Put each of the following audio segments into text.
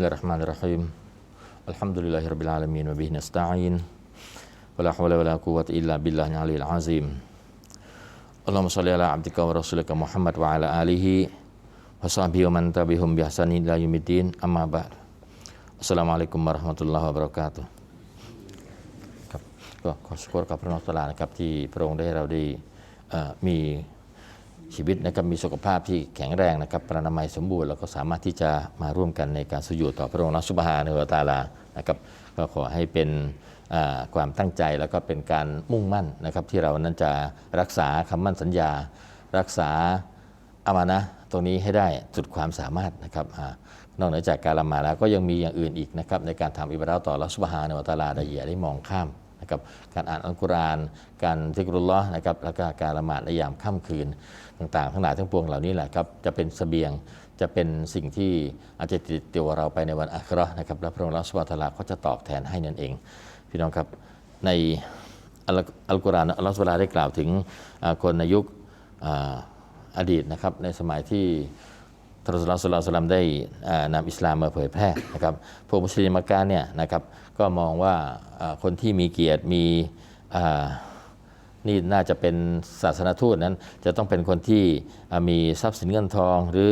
Bismillahirrahmanirrahim. Alhamdulillahirabbil wa bihi nasta'in. Wala haula wala quwwata illa billahil aliyil azim. Allahumma shalli ala abdika wa rasulika Muhammad wa ala alihi wa sahbihi wa man tabi'hum bi ihsanin amma ba'd. Assalamualaikum warahmatullahi wabarakatuh. ก็ขอสกอร์กับพระนตลานะครับที่พระองค์ได้เราได้มี ชีวิตนะครับมีสุขภาพที่แข็งแรงนะครับปรานามัยสมบูรณ์แล้วก็สามารถที่จะมาร่วมกันในการสุญูต่อพระองค์นัสุบฮาเนวตาลานะครับก็ขอให้เป็นความตั้งใจแล้วก็เป็นการมุ่งมั่นนะครับที่เรานั้นจะรักษาคำมั่นสัญญา รักษาอามานะตรงนี้ให้ได้สุดความสามารถนะครับนอกเหนือจากการละหมาดแล้วก็ยังมีอย่างอื่นอีกนะครับในการทำอิบาต่อรัสุบฮาเนวตาลาด้อย่าได้มองข้าม นะครับการอ่านอัลกุรอาน การซิกรุลลอฮ์นะครับแล้วก็การละหมาดในยามค่ำคืนต่างๆ ทั้งหลายทั้งปวงเหล่านี้แหละครับจะเป็นเสบียงจะเป็นสิ่งที่อาจจะติดตัวเราไปในวันอัคราะนะครับและพระองค์ละสุบฮานะฮูวะตะอาลาก็จะตอบแทนให้นั่นเอง พี่น้องครับในอัลกุรอานอัลลอฮฺสุบฮานะฮูวะตะอาลาได้กล่าวถึงคนในยุคอดีตนะครับในสมัยที่ทรอสูลลอฮ์ศ็อลลัลลอฮุอะลัยฮิวะซัลลัมได้นำอิสลามมาเผยแพร่นะครับพวกมุสลิมมักกะเนี่ยนะครับ ก็มองว่าคนที่มีเกียรติมีนี่น่าจะเป็นศาสนทูตนั้น จะต้องเป็นคนที่มีทรัพย์สินเงินทอง หรือ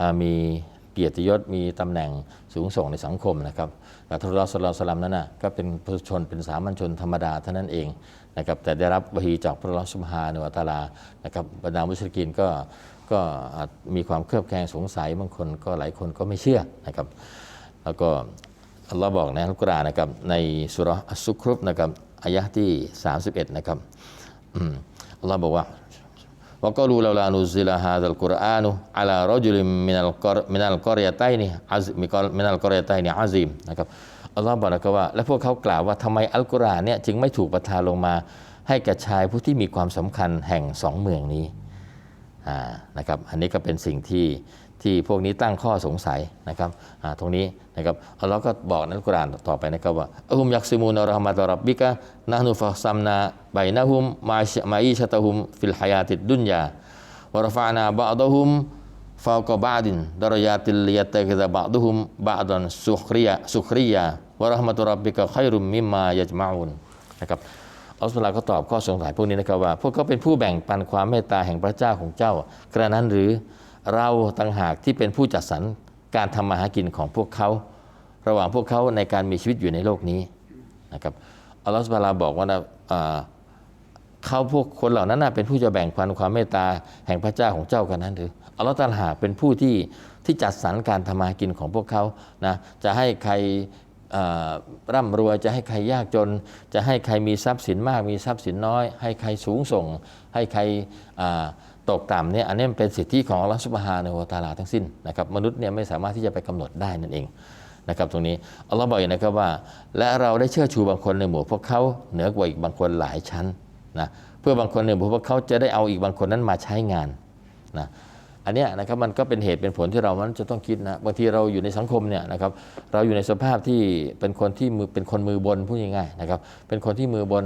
อมีเกียรติยศมีตำแหน่งสูงส่งในสังคมนะครับแต่ท่านรอสูลลอฮ์ศ็อลลัลลอฮุอะลัมนั้นนะก็เป็นผู้ชาชนเป็นสามัญชนธรรมดาเท่านั้นเองนะครับแต่ได้รับวะฮีจากพระลอฮ์ซุบฮานวตาลานะครับบรรดามุชริกีนก็ก็มีความเครือบแคลงสงสัยบางคนก็หลายคนก็ไม่เชื่อนะครับแล้วก็ อัลลอฮ์บอกในอัลกุรอานนะครับในสุรสุครุบนะครับอายะที่ 31 นะครับอัลลอฮ์บอกว่าว่าก็รู้เราละนุซิลาฮาดัลกุรอานุอัลารอจุลิมมินัลกอร์มินัลกอริยตัยนี่อาซมิกอมินัลกอริยตัยนี่อาซิมนะครับอัลลอฮ์บอกนะครับว่า และพวกเขากล่าวว่าทำไมอัลกุรอานเนี่ยจึงไม่ถูกประทานลงมาให้แก่ชายผู้ที่มีความสำคัญแห่งสองเมืองนี้นะครับอันนี้ก็เป็นสิ่งที่ ที่พวกนี้ตั้งข้อสงสัยนะครับตรงนี้นะครับอัลลอฮ์ก็บอกในอัลกุรานต่อไปนะครับว่าอัลฮุมยักซิมูนรหมัตรับบิกะนะฮนุฟัซัมนาไบนะฮุมมาชมาอิชะตะฮุมฟิลฮายาติดดุนยาวรฟะนาบะดะฮุมฟาวกบะดินดารยาติลลิยะตะกิซะบะดุฮุมบะดันสุคริยะสุคริยะวรหมัตุรับบิกะไครุมมิมายะจมะอุนนะครับอัลลอฮฺสุลาก็ตอบข้อสงสัยพวกนี้นะครับว่า พวกเขาเป็นผู้แบ่งปันความเมตตาแห่งพระเจ้าของเจ้ากระนั้นหรือ เราต่างหากที่เป็นผู้จัดสรรการทำมาหากินของพวกเขา ระหว่างพวกเขาในการมีชีวิตอยู่ในโลกนี้นะครับอัลลอฮฺสุลาบอกว่าเขาพวกคนเหล่านั้นนะเป็นผู้จะแบ่งปันความเมตตาแห่งพระเจ้าของเจ้ากันนั้นหรืออัลลอฮฺตาลาเป็นผู้ที่ที่จัดสรรการทำมาหากินของพวกเขานะจะให้ใครร่ำรวยจะให้ใครยากจน จะให้ใครมีทรัพย์สินมากมีทรัพย์สินน้อย ให้ใครสูงส่ง ให้ใคร ตกต่ำเนี่ยอันนี้มันเป็นสิทธิของอัลลอฮฺสุบฮานะฮูวะตาลาทั้งสิ้นนะครับมนุษย์เนี่ยไม่สามารถที่จะไปกำหนดได้นั่นเองนะครับตรงนี้อัลลอฮ์บอกอย่างนะครับว่า และเราได้เชื่อชูบางคนในหมู่พวกเขาเหนือกว่าอีกบางคนหลายชั้นนะเพื่อบางคนในหมู่พวกเขาจะได้เอาอีกบางคนนั้นมาใช้งานนะ อันนี้นะครับมันก็เป็นเหตุเป็นผลที่เรามันจะต้องคิดนะบางทีเราอยู่ในสังคมเนี่ยนะครับเราอยู่ในสภาพที่เป็นคนที่มือเป็นคนมือบนพูดง่ายๆนะครับเป็นคนที่มือบน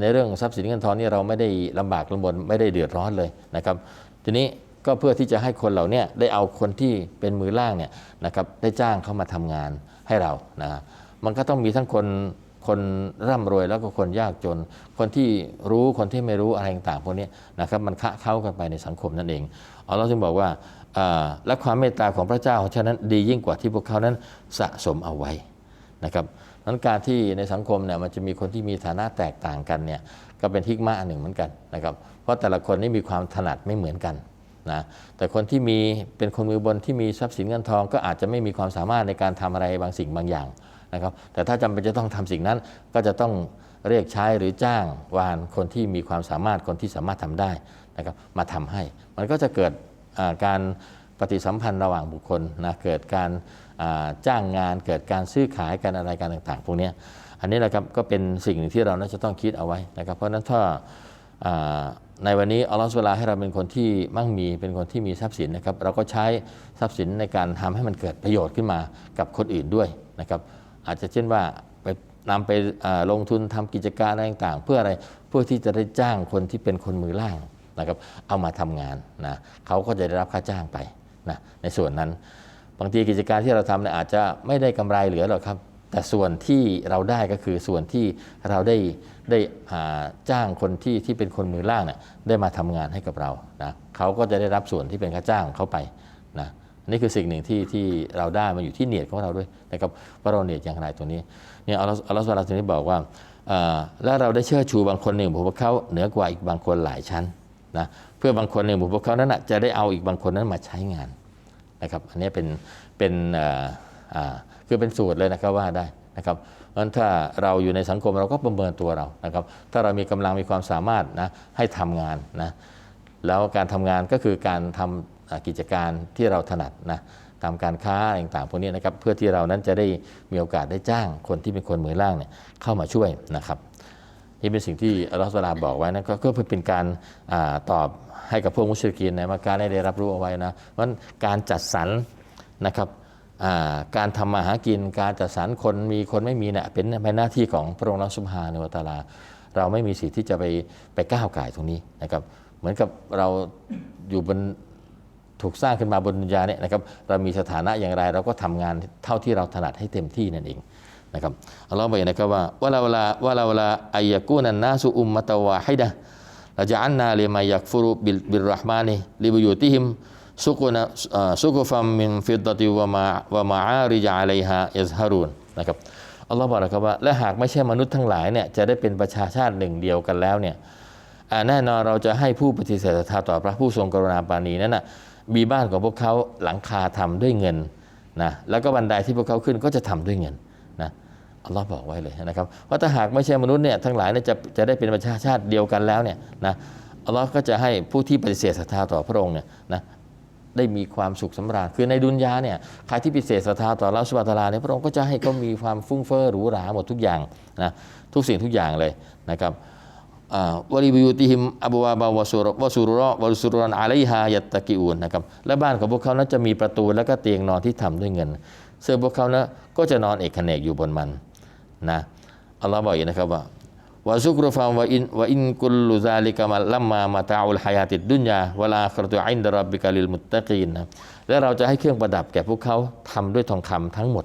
ในเรื่องทรัพย์สินเงินทองนี่เราไม่ได้ลำบากลำบนไม่ได้เดือดร้อนเลยนะครับทีนี้ก็เพื่อที่จะให้คนเหล่านี้ได้เอาคนที่เป็นมือล่างเนี่ยนะครับได้จ้างเข้ามาทำงานให้เรานะมันก็ต้องมีทั้งคนคนร่ำรวยแล้วก็คนยากจน คนที่รู้คนที่ไม่รู้อะไรต่างๆพวกนี้นะครับมันคะเข้ากันไปในสังคมนั่นเอง อัลลอฮ์จึงบอกว่าและความเมตตาของพระเจ้าฉะนั้นดียิ่งกว่าที่พวกเขานั้นสะสมเอาไว้นะครับนั้นการที่ในสังคมเนี่ยมันจะมีคนที่มีฐานะแตกต่างกันเนี่ยก็เป็นทิกมาอันหนึ่งเหมือนกันนะครับเพราะแต่ละคนนี่มีความถนัดไม่เหมือนกันนะแต่คนที่มีเป็นคนมือบนที่มีทรัพย์สินเงินทอง ก็อาจจะไม่มีความสามารถในการทำอะไรบางสิ่งบางอย่างนะครับแต่ถ้าจำเป็นจะต้องทำสิ่งนั้นก็จะต้องเรียกใช้หรือจ้างวานคนที่มีความสามารถคนที่สามารถทำได้ นะครับมาทำให้ มันก็จะเกิดการปฏิสัมพันธ์ระหว่างบุคคลนะเกิดการจ้างงาน เกิดการซื้อขายกันอะไรกันต่างๆพวกนี้อันนี้แหละครับก็เป็นสิ่งหนึ่งที่เราน่าจะต้องคิดเอาไว้นะครับ เพราะฉะนั้นถ้าในวันนี้อัลลอฮฺสุลาให้เราเป็นคนที่มั่งมีเป็นคนที่มีทรัพย์สินนะครับ เราก็ใช้ทรัพย์สินในการทำให้มันเกิดประโยชน์ขึ้นมากับคนอื่นด้วยนะครับ อาจจะเช่นว่าไปนำไปลงทุนทำกิจการอะไรต่างๆ เพื่ออะไรเพื่อที่จะได้จ้างคนที่เป็นคนมือล่าง นะครับเอามาทำงานนะเขาก็จะได้รับค่าจ้างไปนะในส่วนนั้น บางทีกิจการที่เราทำเนี่ยอาจจะไม่ได้กำไรเหลือหรอกครับ แต่ส่วนที่เราได้ก็คือส่วนที่เราได้ได้จ้างคนที่ที่เป็นคนมือล่างเนี่ยได้มาทำงานให้กับเรานะเขาก็จะได้รับส่วนที่เป็นค่าจ้างเขาไปนะนี่คือสิ่งหนึ่งที่ที่เราได้มาอยู่ที่เนียดของเราด้วยนะครับว่าเราเนียดอย่างไรตัวนี้เนี่ยอัลลอฮฺอัลลอฮฺสุลตานนี้บอกว่าและเราได้เชิดชูบางคนหนึ่งบุพวกเขาเหนือกว่าอีกบางคนหลายชั้น นะเพื่อบางคนหนึ่งบุพวกเขานั้นจะได้เอาอีกบางคนนั้นมาใช้งานนะครับอันนี้เป็นเป็นอ่าอ่าคือเป็นสูตรเลยนะครับว่าได้นะครับเพราะฉะนั้นถ้าเราอยู่ในสังคมเราก็ประเมินตัวเรานะครับถ้าเรามีกำลังมีความสามารถนะให้ทำงานนะแล้วการทำงานก็คือการทำอ่ากิจการที่เราถนัดนะทำการค้าต่างๆพวกนี้นะครับเพื่อที่เรานั้นจะได้มีโอกาสได้จ้างคนที่เป็นคนมือล่างเนี่ยเข้ามาช่วยนะครับ นี่เป็นสิ่งที่อัลลอฮฺสุลาบอกไว้นะก็เพื่อเป็นการอาตอบให้กับพวกมุชริกีนในมาการได้รับรู้เอาไว้นะเพราการจัดสรรนะครับาการทำมาหากินการจัดสรรคนมีคนไม่มีเนี่ยเป็นเป็นหน้าที่ของพระองค์อัลลอฮฺซุบฮานวตาลา เราไม่มีสิทธิ์ที่จะไปไปก้าวไก่ตรงนี้นะครับเหมือนกับเราอยู่บนถูกสร้างขึ้นมาบนดุนยาเนี่ยนะครับเรามีสถานะอย่างไร เราก็ทำงานเท่าที่เราถนัดให้เต็มที่นั่นเอง นะครับอัลลอฮ์บอกอย่างนะครับว่าวะลาวลาวะลาวลาอายะกูนันนาสุอุมมะตะวาฮิดะละจะอันนาเลมายักฟุรุบิลบิรรห์มานิลิบุยูติฮิมสุกุนะอ่าสุกุฟัมมินฟิดดติวะมาวะมาอาริจาอะลัยฮายัซฮารูนนะครับอัลลอฮ์บอกนะครับว่าและหากไม่ใช่มนุษย์ทั้งหลายเนี่ยจะได้เป็นประชาชาติหนึ่งเดียวกันแล้วเนี่ยแน่นอนเราจะให้ผู้ปฏิเสธศรัทธาต่อพระผู้ทรงกรุณาปานีนั้นนะมีบ้านของพวกเขาหลังคาทำด้วยเงินนะแล้วก็บันไดที่พวกเขาขึ้นก็จะทำด้วยเงินนะ อัลลอฮ์บอกไว้เลยนะครับว่าถ้าหากไม่ใช่มนุษย์เนี่ยทั้งหลายเนี่ยจะจะได้เป็นประชาชาติเดียวกันแล้วเนี่ยนะอัลลอฮ์ก็จะให้ผู้ที่ปฏิเสธศรัทธาต่อพระองค์เนี่ยนะได้มีความสุขสำราญคือในดุนยาเนี่ยใครที่ปฏิเสธศรัทธาต่ออัลลอฮ์สุบานะตาลาเนี่ยพระองค์ก็จะให้เขามีความฟุ้งเฟ้อหรูหราหมดทุกอย่างนะทุกสิ่งทุกอย่างเลยนะครับวริบยูติฮิมอับวาบาวสุรวสุรอวสุรอนอะลัยฮายัตตะกิอูนนะครับและบ้านของพวกเขานั้นจะมีประตูและก็เตียงนอนที่ทำด้วยเงินซึ่งพวกเขานะก็จะนอนเอกเนกอยู่บนมัน นะอัลลอฮ์บอกอย่างนะครับว่าวะซุกรุฟัมวะอินวะอินกุลลุซาลิกะมาลัมมามาตาอุลฮายาติดดุนยาวลาครตุอินดะรับบิกะลิลมุตตะกีนนะและเราจะให้เครื่องประดับแก่พวกเขาทำด้วยทองคำทั้งหมด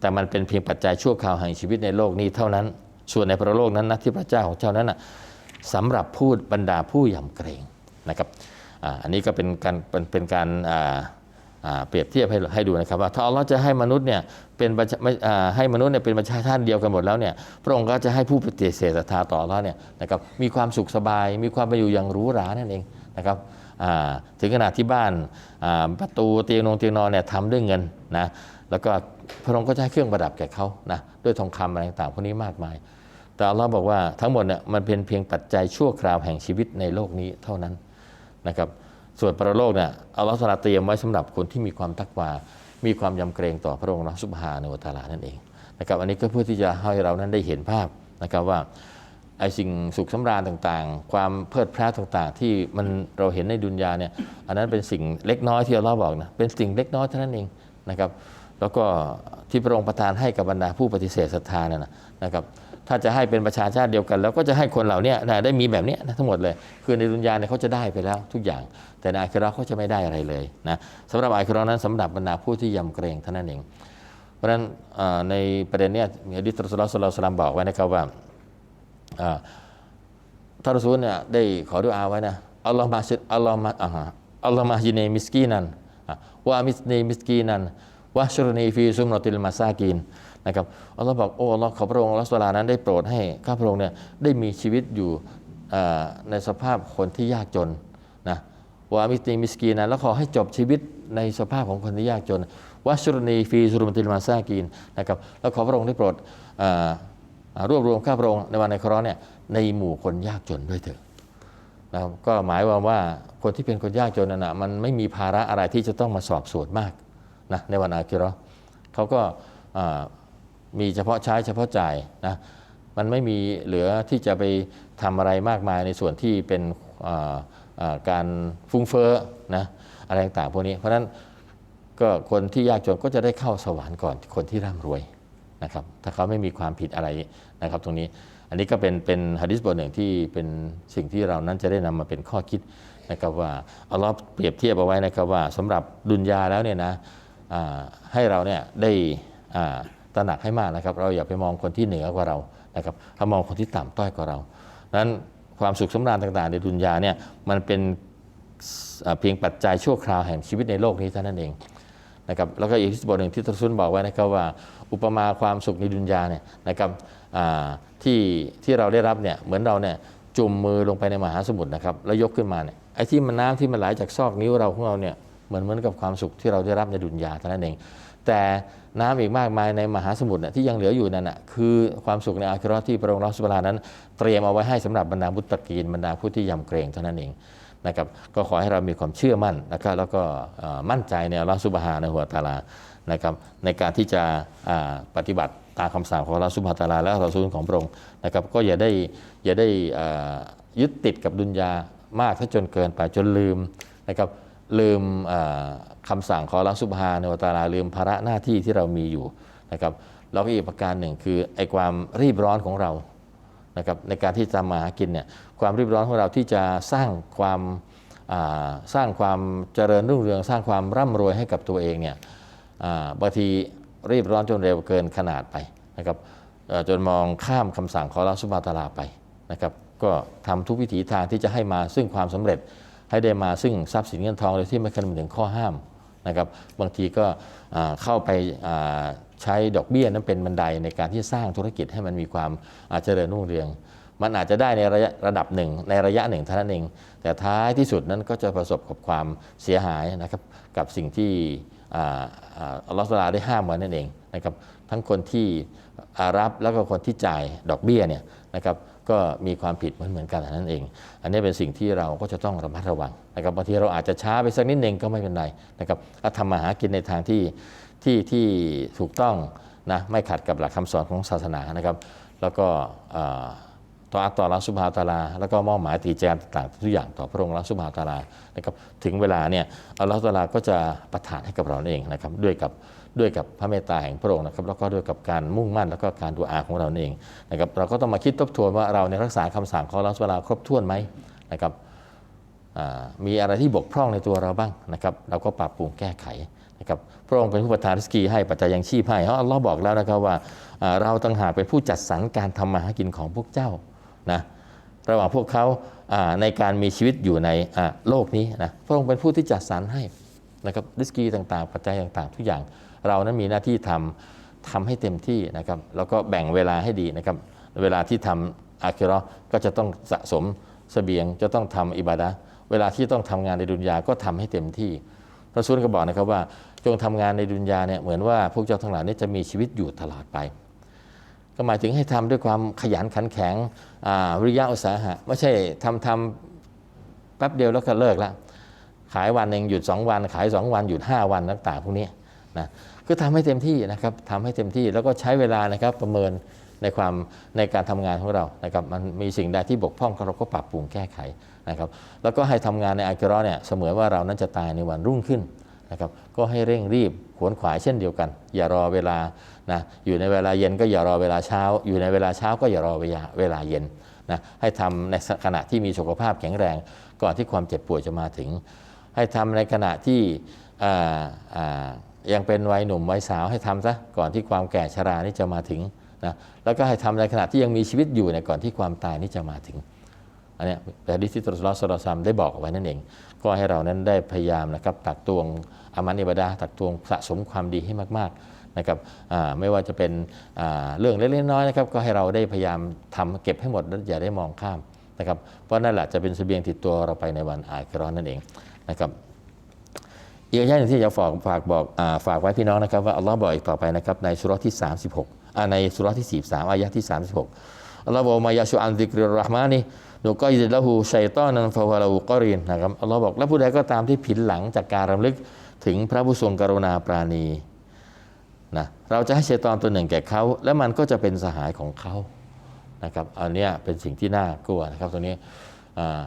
แต่มันเป็นเพียงปัจจัยชั่วคราวแห่งชีวิตในโลกนี้เท่านั้น ส่วนในพระโลกนั้นนะที่พระเจ้าของเจ้านั้นนะสำหรับผู้บรรดาผู้ยำเกรงนะครับออันนี้ก็เป็นการเป็นการ เปรียบเทียบให้ให้ดูนะครับว่าถ้าอัลลอฮ์จะให้มนุษย์เนี่ยเป็นประไม่อ่าให้มนุษย์เนี่ยเป็นประชาชาติเดียวกันหมดแล้วเนี่ยพระองค์ก็จะให้ผู้ปฏิเสธศรัทธาต่ออัลลอฮ์เนี่ยนะครับมีความสุขสบาย มีความไปอยู่อย่างหรูหรานั่นเองนะครับอ่าถึงขนาดที่บ้านอ่าประตูเตียงนงเตียงนอนเนี่ยทำด้วยเงินนะแล้วก็พระองค์ก็จะให้เครื่องประดับแก่เขานะด้วยทองคำอะไรต่างๆพวกนี้มากมาย แต่อัลลอฮ์บอกว่าทั้งหมดเนี่ยมันเป็นเพียงปัจจัยชั่วคราวแห่งชีวิตในโลกนี้เท่านั้นนะครับ ส่วนปรโลกเนี่ยอัลลอฮ์ตรัสเตรียมไว้สำหรับคนที่มีความตักวา มีความยำเกรงต่อพระองค์อัลลอฮ์ซุบฮานะฮูวะตาลานั่นเองนะครับอันนี้ก็เพื่อที่จะให้เรานั้นได้เห็นภาพนะครับว่าไอ้สิ่งสุขสำราญต่างๆ ความเพลิดเพลินต่างๆ ที่มันเราเห็นในดุนยาเนี่ยอันนั้นเป็นสิ่งเล็กน้อยที่อัลลอฮ์บอกนะเป็นสิ่งเล็กน้อยเท่านั้นเองนะครับแล้วก็ที่พระองค์ประทานให้กับบรรดาผู้ปฏิเสธศรัทธานั่นนะนะครับ ถ้าจะให้เป็นประชาชาติเดียวกัน แล้วก็จะให้คนเหล่านี้นะได้มีแบบนี้นะทั้งหมดเลย คือในดุนยาเนี่ยเขาจะได้ไปแล้วทุกอย่าง แต่ในอาคิเราเขาจะไม่ได้อะไรเลยนะสำหรับอาคิเราะห์นั้นสำหรับบรรดาผู้ที่ยำเกรงเท่านั้นเอง เพราะฉะนั้นในประเด็นเนี้ยมีฮะดิษรสูลุลลอฮ์ศ็อลลัลลอฮุลัยฮิวะซัลลัมบอกไว้นะครับว่าท่านรอซูลเนี่ยได้ขอดุอาไว้นะอัลลอฮ์มาชิดอัลลอฮ์มาอ่าอัลลอฮ์มาฮินีมิสกีนันอะวะมิสนีมิสกีนันวะชุรนีฟีซุมรติลมาซากีน นะครับอัลลอฮ์บอกโอ้อัลลอฮ์ขอพระองค์อัลลอฮ์สุลานั้นได้โปรดให้ข้าพระองค์เนี่ยได้มีชีวิตอยู่ในสภาพคนที่ยากจนนะวามิตีมิสกีนะแล้วขอให้จบชีวิตในสภาพของคนที่ยากจนวัชรณีฟีสุรุมติลมาซากีนนะครับแล้วขอพระองค์ได้โปรดรวบรวมข้าพระองค์ในวันในครอเนี่ยในหมู่คนยากจนด้วยเถิดนะครับก็หมายความว่าคนที่เป็นคนยากจนน่ะมันไม่มีภาระอะไรที่จะต้องมาสอบสวนมากนะในวันอาคิราร์เขาก็อ่า มีเฉพาะใช้เฉพาะจ่ายนะมันไม่มีเหลือที่จะไปทำอะไรมากมายในส่วนที่เป็นการฟุ้งเฟ้อนะอะไรต่างๆพวกนี้ เพราะฉะนั้นก็คนที่ยากจนก็จะได้เข้าสวรรค์ก่อนคนที่ร่ำรวยนะครับถ้าเขาไม่มีความผิดอะไรนะครับตรงนี้อันนี้ก็เป็นเป็นฮะดิษบทหนึ่งที่เป็นสิ่งที่เรานั้นจะได้นำมาเป็นข้อคิดนะครับว่าอัลลอฮ์เปรียบเทียบเอาไว้นะครับว่าสำหรับดุนยาแล้วเนี่ยนะให้เราเนี่ยได้ ตระหนักให้มากนะครับ เราอย่าไปมองคนที่เหนือกว่าเรานะครับถ้ามองคนที่ต่ำต้อยกว่าเรานั้นความสุขสำราญต่างๆ ในดุนยาเนี่ยมันเป็นเพียงปัจจัยชั่วคราวแห่งชีวิตในโลกนี้เท่านั้นเองนะครับแล้วก็อีกที่บทหนึ่งที่ทศซุนบอกไว้นะครับว่า อุปมาความสุขในดุนยาเนี่ยนะครับที่ที่เราได้รับเนี่ยเหมือนเราเนี่ยจุ่มมือลงไปในมหาสมุทรนะครับแล้วยกขึ้นมาเนี่ยไอ้ที่มันน้ำที่มันไหลจากซอกนิ้วเราของเราเนี่ยเหมือนเหมือนกับความสุขที่เราได้รับในดุนยาเท่านั้นเอง แต่น้ำอีกมากมายในมหาสมุทรเนี่ยที่ยังเหลืออยู่นั่นน่ะคือความสุขในอาคิเราะห์ที่พระองค์ลอสุบฮานะฮูวะตะอาลานั้น เตรียมเอาไว้ให้สำหรับบรรดาบุตตะกีนบรรดาผู้ที่ยำเกรงเท่านั้นเองนะครับก็ขอให้เรามีความเชื่อมั่นนะครับแล้วก็มั่นใจในอัลลอฮฺซุบฮานะฮูวตาลานะครับในการที่จะปฏิบัติตามคำสั่งของอัลลอฮฺซุบฮานะฮูวะตาลาและรอซูลของพระองค์นะครับก็อย่าได้อย่าได้ยึดติดกับดุนยามากถ้าจนเกินไปจนลืมนะครับ ลืมอ่าคำสั่งของอัลลอฮฺซุบฮานวตาลาลืมภาระหน้าที่ที่เรามีอยู่นะครับแล้วก็อีกประการหนึ่งคือไอ้ความรีบร้อนของเรานะครับในการที่จะมาหากินเนี่ยความรีบร้อนของเราที่จะสร้างความาสร้างความเจริญรุ่งเรืองสร้างความร่ำรวยให้กับตัวเองเนี่ยบางทีรีบร้อนจนเร็วเกินขนาดไปนะครับจนมองข้ามคำสั่งของราสุบฮานะฮูวะตาลาไปนะครับก็ทำทุกวิถีทางที่จะให้มาซึ่งความสำเร็จ ให้ได้มาซึ่งทรัพย์สินเงินทองโดยที่ไม่คำนึงถึงข้อห้ามนะครับบางทีก็เข้าไปใช้ดอกเบี้ยนั้นเป็นบันไดในการที่สร้างธุรกิจให้มันมีความเจริญรุ่งเรือง มันอาจจะได้ในระยะระดับหนึ่งในระยะหนึ่งเท่านั้นเอง แต่ท้ายที่สุดนั้นก็จะประสบกับความเสียหายนะครับกับสิ่งที่อัลลอฮฺสุบฮานะฮูวะตะอาลาได้ห้ามไว้นั่นเองนะครับทั้งคนที่รับแล้วก็คนที่จ่ายดอกเบี้ยเนี่ย นะครับก็มีความผิดเหมือนเหมือนกันนั่นเอง อันนี้เป็นสิ่งที่เราก็จะต้องระมัดระวังนะครับบางทีเราอาจจะช้าไปสักนิดหนึ่งก็ไม่เป็นไรนะครับถ้าทำมาหากินในทางที่ที่ที่ถูกต้องนะไม่ขัดกับหลักคำสอนของศาสนานะครับ แล้วก็ต่ออัตตอลาสุบฮาตาลา แล้วก็มอบหมายตีแจงต่างๆทุกอย่างต่อพระองค์ลาสุบฮาตาลานะครับถึงเวลาเนี่ยอัลลอฮฺตาลาก็จะประทานให้กับเราเองนะครับด้วยกับ ด้วยกับพระเมตตาแห่งพระองค์นะครับแล้วก็ด้วยกับการมุ่งมั่นแล้วก็การดูอาของเราเองนะครับเราก็ต้องมาคิดทบทวนว่าเราในรักษาคำสั่งของอัลลอฮฺตาลาครบถ้วนไหมนะครับมีอะไรที่บกพร่องในตัวเราบ้างนะครับเราก็ปรับปรุงแก้ไขนะครับพระองค์เป็นผู้ประทานริสกีให้ปัจจัยยังชีพให้เพราะอัลลอฮ์บอกแล้วนะครับว่าเราต่างหากเป็นผู้จัดสรรการทำมาหากินของพวกเจ้านะระหว่างพวกเขาในการมีชีวิตอยู่ในโลกนี้นะพระองค์เป็นผู้ที่จัดสรรให้นะครับริสกีต่างๆ ปัจจัยต่างๆ ทุกอย่าง เรานั้นมีหน้าที่ทำทำให้เต็มที่นะครับ แล้วก็แบ่งเวลาให้ดีนะครับ เวลาที่ทำอาคิราะห์ก็จะต้องสะสมเสบียง จะต้องทำอิบาดะเวลาที่ต้องทำงานในดุนยาก็ทำให้เต็มที่พระสุนก็บอกนะครับว่าจงทำงานในดุนยาเนี่ยเหมือนว่าพวกเจ้าทั้งหลายนี่จะมีชีวิตอยู่ตลอดไป ก็หมายถึงให้ทำด้วยความขยันขันแข็งวิริยะอุตสาหะไม่ใช่ทำทำแป๊บเดียวแล้วก็เลิกละขายวันหนึ่งหยุด 2 วัน ขาย 2 วันหยุด 5 วันต่างๆพวกนี้ นะคือทำให้เต็มที่นะครับทำให้เต็มที่แล้วก็ใช้เวลานะครับประเมินในความในการทำงานของเรานะครับมันมีสิ่งใดที่บกพร่องเราก็ปรับปรุงแก้ไขนะครับ แล้วก็ให้ทำงานในอาคิเราะห์เนี่ยเสมือนว่าเรานั้นจะตายในวันรุ่งขึ้นนะครับก็ให้เร่งรีบขวนขวายเช่นเดียวกัน อย่ารอเวลานะอยู่ในเวลาเย็นก็อย่ารอเวลาเช้า อยู่ในเวลาเช้าก็อย่ารอเวลาเวลาเย็นนะให้ทำในขณะที่มีสุขภาพแข็งแรง ก่อนที่ความเจ็บป่วยจะมาถึง ให้ทำในขณะที่อ่าอ่า ยังเป็นวัยหนุ่มวัยสาวให้ทำซะก่อนที่ความแก่ชรานี่จะมาถึงนะแล้วก็ให้ทำในขณะที่ยังมีชีวิตอยู่เนี่ยก่อนที่ความตายนี่จะมาถึงอันนี้แต่ดิสิตรสลอสลอซัมได้บอกไว้นั่นเอง ก็ให้เรานั้นได้พยายามนะครับตักตวงอามันอิบดาตักตวงสะสมความดีให้มากๆนะครับไม่ว่าจะเป็นเรื่องเล็กๆน้อยๆนะครับก็ให้เราได้พยายามทำเก็บให้หมดอย่าได้มองข้ามนะครับเพราะนั่นแหละจะเป็นเสบียงติดตัวเราไปในวันอาคิเราะห์นั่นเองนะครับ อีกอย่างหนึ่งที่จะฝากฝากบอกฝากไว้พี่น้องนะครับว่าอัลลอฮ์บอกอีกต่อไปนะครับในสุรที่ 36ในสุรที่ 43อายะที่ 36อัลลอฮ์บอกมายาชูอันซิกริราห์มานีนุก็ยิดละหูชัยตอนันฟาวะลาหูกอรีนนะครับอัลลอฮ์บอกและผู้ใดก็ตามที่ผินหลังจากการรำลึกถึงพระผู้ทรงกรุณาปราณีนะเราจะให้ชัยตอนตัวหนึ่งแก่เขา และมันก็จะเป็นสหายของเขานะครับอันนี้เป็นสิ่งที่น่ากลัวนะครับตรงนี้อ่า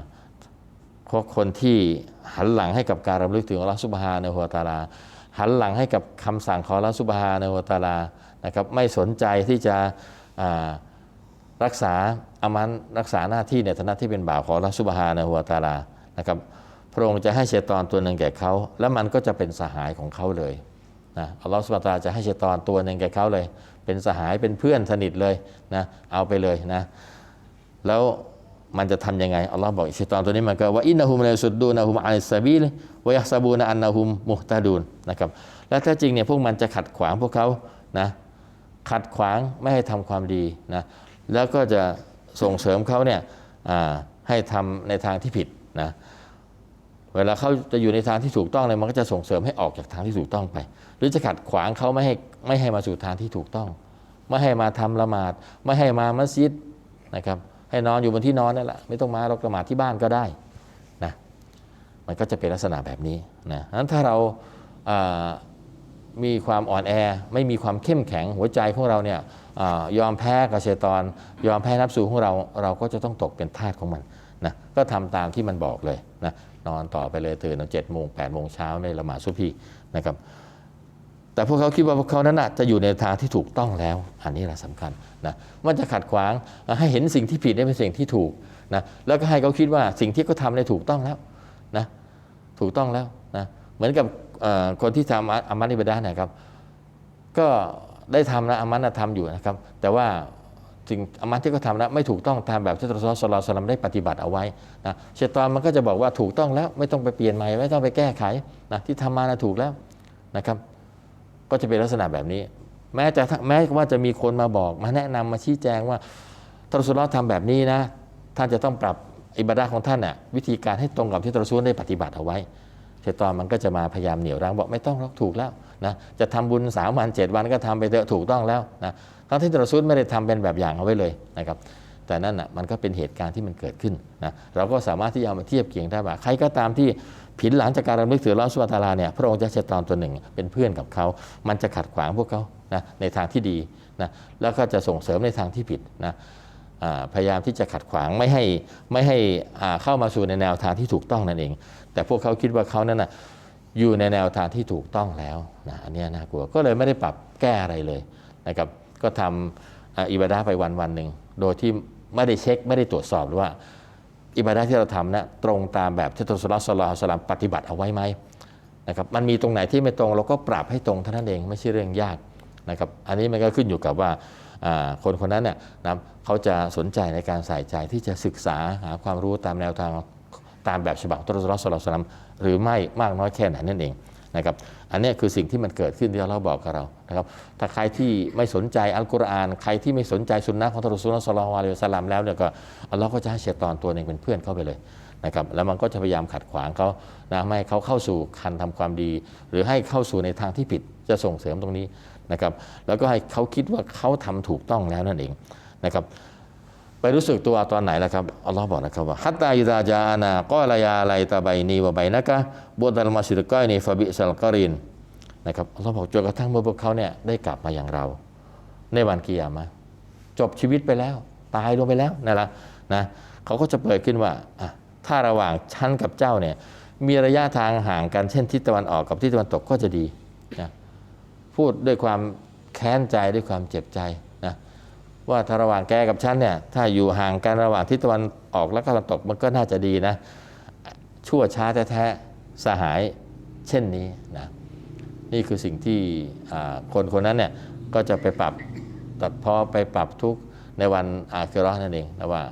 ราะคนที่หันหลังให้กับการรำลึกถึงอัลลอฮฺสุบฮาในหัวตาลา หันหลังให้กับคำสั่งของอัลลอฮฺสุบฮาในหัวตาลานะครับไม่สนใจที่จะรักษาอามันรักษาหน้าที่ในฐานะที่เป็นบ่าวของอัลลอฮฺสุบฮาในหัวตาลานะครับพระองค์จะให้เชตอนตัวหนึ่งแก่เขา แล้วมันก็จะเป็นสหายของเขาเลยนะอัลลอฮฺสุบฮานะฮูวะตาจะให้เชตอนตัวหนึ่งแก่เขาเลย เป็นสหายเป็นเพื่อนสนิทเลยนะเอาไปเลยนะแล้ว มันจะทำยังไงอัลลอฮ์บอกชัยตอนตัวนี้มันก็ว่าอินนะฮุมลาสุดดูนะฮุมอัลซาบีลวยัซาบูนะอันนะฮุมมุฮตาดูนนะครับและแท้จริงเนี่ยพวกมันจะขัดขวางพวกเขานะขัดขวางไม่ให้ทำความดีนะแล้วก็จะส่งเสริมเขาเนี่ยให้ทำในทางที่ผิดนะเวลาเขาจะอยู่ในทางที่ถูกต้องเลยมันก็จะส่งเสริมให้ออกจากทางที่ถูกต้องไป หรือจะขัดขวางเขาไม่ให้ไม่ให้มาสู่ทางที่ถูกต้อง ไม่ให้มาทำละหมาด ไม่ให้มามัสยิดนะครับ ให้นอนอยู่บนที่นอนนั่นแหละไม่ต้องมาเราละหมาดที่บ้านก็ได้นะมันก็จะเป็นลักษณะแบบนี้นะนั้นถ้าเราามีความอ่อนแอ ไม่มีความเข้มแข็งหัวใจของเราเนี่ยอยอมแพ้กับเชตอน ยอมแพ้นับสูของเราเราก็จะต้องตกเป็นทาสของมันนะก็ทำตามที่มันบอกเลยนะนอนต่อไปเลยตื่นตอนเจ็ดโมงแปดโมงเช้าไม่ละหมาดซุบฮีนะครับ แต่พวกเขาคิดว่าพวกเขานั้นนะจะอยู่ในทางที่ถูกต้องแล้ว อันนี้แหละสำคัญนะมันจะขัดขวางให้เห็นสิ่งที่ผิดได้เป็นสิ่งที่ถูกนะแล้วก็ให้เขาคิดว่าสิ่งที่เขาทำเนี่ยถูกต้องแล้วนะถูกต้องแล้วนะเหมือนกับคนที่ทำอามันิบดานะครับ ก็ได้ทำนะอามันนะทำอยู่นะครับ แต่ว่าสิ่งอามันที่เขาทำแล้วไม่ถูกต้องตามแบบที่รอซูลสลลลสลัมได้ปฏิบัติเอาไว้นะเชตอนมันก็จะบอกว่าถูกต้องแล้วไม่ต้องไปเปลี่ยนใหม่ไม่ต้องไปแก้ไขนะที่ทำมานะถูกแล้วนะครับ ก็จะเป็นลักษณะแบบนี้ แม้จะแม้ว่าจะมีคนมาบอก มาแนะนำมาชี้แจงว่าทรสุลทำแบบนี้นะ ท่านจะต้องปรับอิบาดะห์ของท่านน่ะวิธีการให้ตรงกับที่ทรสุลได้ปฏิบัติเอาไว้เชยตอนมันก็จะมาพยายามเหนี่ยวรั้งบอกไม่ต้องหรอกถูกแล้วนะจะทำบุญสามวันเจ็ดวันก็ทำไปเถอะถูกต้องแล้วนะทั้งที่ทรสุลไม่ได้ทำเป็นแบบอย่างเอาไว้เลยนะครับแต่นั่นน่ะมันก็เป็นเหตุการณ์ที่มันเกิดขึ้นนะเราก็สามารถที่จะเอามาเทียบเคียงได้ว่าใครก็ตามที่ ผินหลังจากการรำลึกถึงลอสุวตาลาเนี่ยพระองค์จะเชยตอนตัวหนึ่งเป็นเพื่อนกับเขา มันจะขัดขวางพวกเขานะในทางที่ดีนะแล้วก็จะส่งเสริมในทางที่ผิดนะพยายามที่จะขัดขวางไม่ให้ไม่ให้เข้ามาสู่ในแนวทางที่ถูกต้องนั่นเอง แต่พวกเขาคิดว่าเขานั้นนะอยู่ในแนวทางที่ถูกต้องแล้วนะอันนี้น่ากลัวก็เลยไม่ได้ปรับแก้อะไรเลยนะครับก็ทำอ่าอิบาดะห์ไปวันวันหนึ่งโดยที่ไม่ได้เช็คไม่ได้ตรวจสอบว่า อิบาดะที่เราทำนะตรงตามแบบที่ทศรัสลลอสลามปฏิบัติเอาไว้ไหมนะครับมันมีตรงไหนที่ไม่ตรงเราก็ปรับให้ตรงเท่านั้นเองไม่ใช่เรื่องยากนะครับอันนี้มันก็ขึ้นอยู่กับว่าคนคนนั้นเนี่ยนะเขาจะสนใจในการใส่ใจที่จะศึกษาหาความรู้ตามแนวทางตามแบบฉบับทศรัสลลอสลามหรือไม่มากน้อยแค่ไหนนั่นเอง นะครับอันนี้คือสิ่งที่มันเกิดขึ้นที่เราบอกกับเรานะครับถ้าใครที่ไม่สนใจอัลกุรอาน ใครที่ไม่สนใจสุนนะของทรัสลลสลามอะลัยฮิวะสัลลัมแล้วเนี่ยก็อัลลอฮ์ก็จะให้เชตอนตัวหนึ่งเป็นเพื่อนเข้าไปเลยนะครับแล้วมันก็จะพยายามขัดขวางเขานะไม่ให้เขาเข้าสู่คันทำความดี หรือให้เข้าสู่ในทางที่ผิดจะส่งเสริมตรงนี้นะครับแล้วก็ให้เขาคิดว่าเขาทำถูกต้องแล้วนั่นเองนะครับ ไปรู้สึกตัวตอนไหนล่ะครับอัลลอฮ์บอกนะครับว่าฮัตตาอิซาจาอานาก็ลายาไลตาไบนีวะไบนะกะบุดัลมาสิรก้อยนีฟาบิสัลกอรินนะครับอัลลอฮ์บอกจนกระทั่งเมื่อพวกเขาเนี่ยได้กลับมาอย่างเรา ในวันกิยามะจบชีวิตไปแล้ว ตายลงไปแล้วนั่นแหละนะเขาก็จะเปิดขึ้นว่าอะถ้าระหว่างฉันกับเจ้าเนี่ยมีระยะทางห่างกันเช่นทิศตะวันออกกับทิศตะวันตกก็จะดีนะพูดด้วยความแค้นใจด้วยความเจ็บใจ ว่าถ้าระหว่างแกกับฉันเนี่ยถ้าอยู่ห่างกันระหว่างทิศตะวันออกและตะวันตกมันก็น่าจะดีนะ ชั่วช้าแท้ๆสหายเช่นนี้นะนี่คือสิ่งที่คนคนนั้นเนี่ยก็จะไปปรับตัดเพอไปปรับทุกในวันอาคิราะห์นั่นเองนะว่า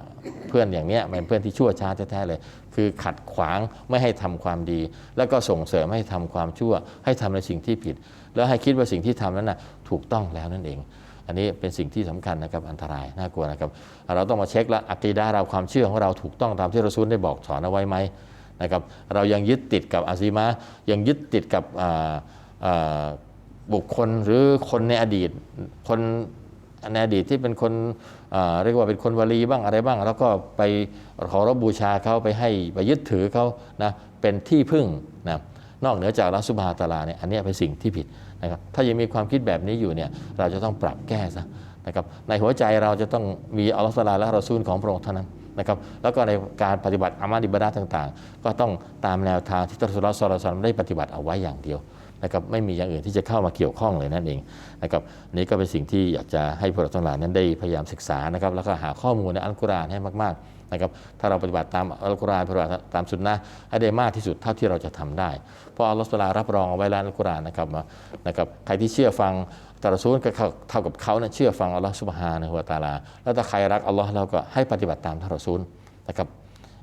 เพื่อนอย่างเนี้ยเป็นเพื่อนที่ชั่วช้าแท้ๆเลย คือขัดขวางไม่ให้ทำความดี แล้วก็ส่งเสริมให้ทำความชั่ว ให้ทำในสิ่งที่ผิด แล้วให้คิดว่าสิ่งที่ทำนั้นนะถูกต้องแล้วนั่นเอง อันนี้เป็นสิ่งที่สำคัญนะครับอันตรายน่ากลัวนะครับ เราต้องมาเช็คละอักีดาเราความเชื่อของเราถูกต้องตามที่เราซูลได้บอกสอนเอาไว้ไหมนะครับเรายังยึดติดกับอาซีมายังยึดติดกับบุคคลหรือคนในอดีต คนในอดีตที่เป็นคนเรียกว่าเป็นคนวลีบ้างอะไรบ้าง แล้วก็ไปขอรบบูชาเขาไปให้ไปยึดถือเขานะเป็นที่พึ่งนะนอกเหนือจากรัสุบฮาตาลาเนี่ยอันนี้เป็นสิ่งที่ผิด นะครับถ้ายังมีความคิดแบบนี้อยู่เนี่ยเราจะต้องปรับแก้ซะนะครับในหัวใจเราจะต้องมีอัลลอฮฺตะลาและรอซูลของพระองค์เท่านั้นนะครับแล้วก็ในการปฏิบัติอามาดิบาดาต่างๆ ก็ต้องตามแนวทางที่ทศรัสลลอฮฺได้ปฏิบัติเอาไว้อย่างเดียวนะครับไม่มีอย่างอื่นที่จะเข้ามาเกี่ยวข้องเลยนั่นเองนะครับนี่ก็เป็นสิ่งที่อยากจะให้พวกเราทั้งหลายนั้นได้พยายามศึกษานะครับแล้วก็หาข้อมูลในอัลกุรอานให้มากๆ นะครับถ้าเราปฏิบัติตามอัลกุรอานปฏิบัติตามสุนนะให้ได้มากที่สุดเท่าที่เราจะทำได้ เพราะอัลลอฮฺสุลารับรองเอาไว้แล้วอัลกุรอานนะครับว่านะครับใครที่เชื่อฟังตารอซูลก็เท่ากับเขาเนี่ยเชื่อฟังอัลลอฮฺสุบฮานะฮูวะตาลา แล้วถ้าใครรักอัลลอฮ์เราก็ให้ปฏิบัติตามทารอซูลนะครับ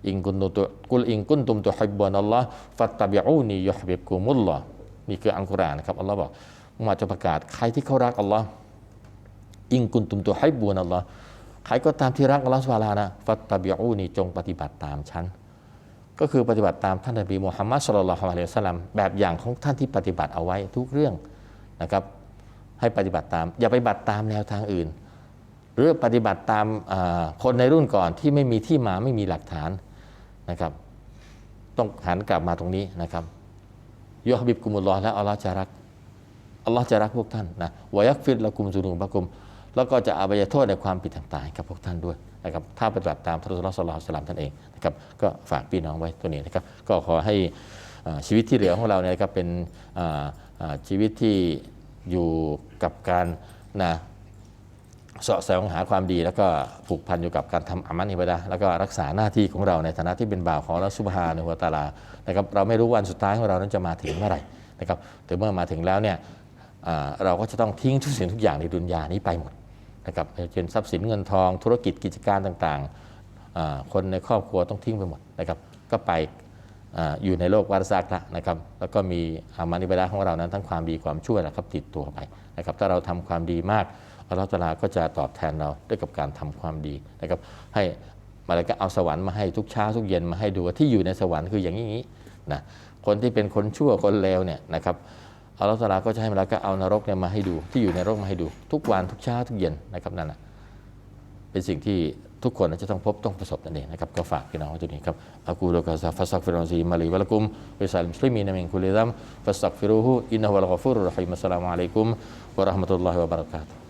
อิงกุนตุกุลอิงกุนตุมตุฮิบบุนอัลลอฮ์ฟัตตะบิอูนียุฮิบกุมุลลอฮ์นี่คืออัลกุรอานนะครับอัลลอฮ์บอกมุฮัมมัดจะประกาศใครที่เขารักอัลลอฮ์อิงกุนตุมตุฮิบบุนอัลลอฮ์ ใครก็ตามที่รักอัลลอฮ์สุบฮานะฮูวะตะอาลาฟัตตะบิอูนีจงปฏิบัติตามฉันก็คือปฏิบัติตามท่านนบีมูฮัมมัดสุลลัลฮุอะลัสลัมแบบอย่างของท่านที่ปฏิบัติเอาไว้ทุกเรื่องนะครับ ให้ปฏิบัติตาม อย่าไปปฏิบัติตามแนวทางอื่น หรือปฏิบัติตามคนในรุ่นก่อนที่ไม่มีที่มาไม่มีหลักฐานนะครับ ต้องหันกลับมาตรงนี้นะครับยอฮบิบกุมุลลอฮ์และอัลลอฮ์จะรักอัลลอฮ์จะรักพวกท่านนะวายักฟิดละกุมซุนุบะกุม แล้วก็จะอาบัยโทษในความผิดต่างๆกับพวกท่านด้วยนะครับถ้าปฏิบัติตามท่านรอสลลอฮ์สลามท่านเองนะครับก็ฝากพี่น้องไว้ตัวนี้นะครับก็ขอให้ชีวิตที่เหลือของเราเนี่ยนะครับเป็นชีวิตที่อยู่กับการนะเสาะแสวงหาความดีแล้วก็ผูกพันอยู่กับการทำอามันอิบาดะห์แล้วก็รักษาหน้าที่ของเราในฐานะที่เป็นบ่าวของอัลลอฮฺซุบฮานะฮูวตาลานะครับเราไม่รู้วันสุดท้ายของเรานั้นจะมาถึงเมื่อไหร่นะครับแต่เมื่อมาถึงแล้วเนี่ยเราก็จะต้องทิ้งทุกสิ่งทุกอย่างในดุนยานี้ไปหมด นะครับเช่นทรัพย์สินเงินทอง ธุรกิจกิจการต่างๆ คนในครอบครัวต้องทิ้งไปหมดนะครับก็ไปออยู่ในโลกวารซักละนะครับแล้วก็มีอามานิบดะห์ของเรานั้นทั้งความดีความชั่วนะครับติดตัวไปนะครับถ้าเราทำความดีมากอัลลอฮฺตะอาลาก็จะตอบแทนเราด้วยกับการทำความดีนะครับให้มาแล้วก็เอาสวรรค์มาให้ทุกเช้าทุกเย็นมาให้ดูว่าที่อยู่ในสวรรค์คืออย่างนี้นะคนที่เป็นคนชั่วคนเลวเนี่ยนะครับ อัลลอฮฺตาลาก็จะให้มาลาก็เอานรกเนี่ยมาให้ดู ที่อยู่ในนรกมาให้ดู ทุกวันทุกเช้าทุกเย็นนะครับนั่นนะเป็นสิ่งที่ทุกคนจะต้องพบต้องประสบนั่นเองนะครับก็ฝากพี่น้องไว้ตรงนี้ครับอากูลกาซาฟัสซักฟิรอนซีมาลีวะลกุมวิสัลมุสลิมีนมินคุลิดัมฟัสซักฟิรูฮูอินนะฮุวะลกอฟูรุรฮิมัสสลามุอะลัยกุมวะเราะห์มะตุลลอฮิวะบะเราะกาตุฮ์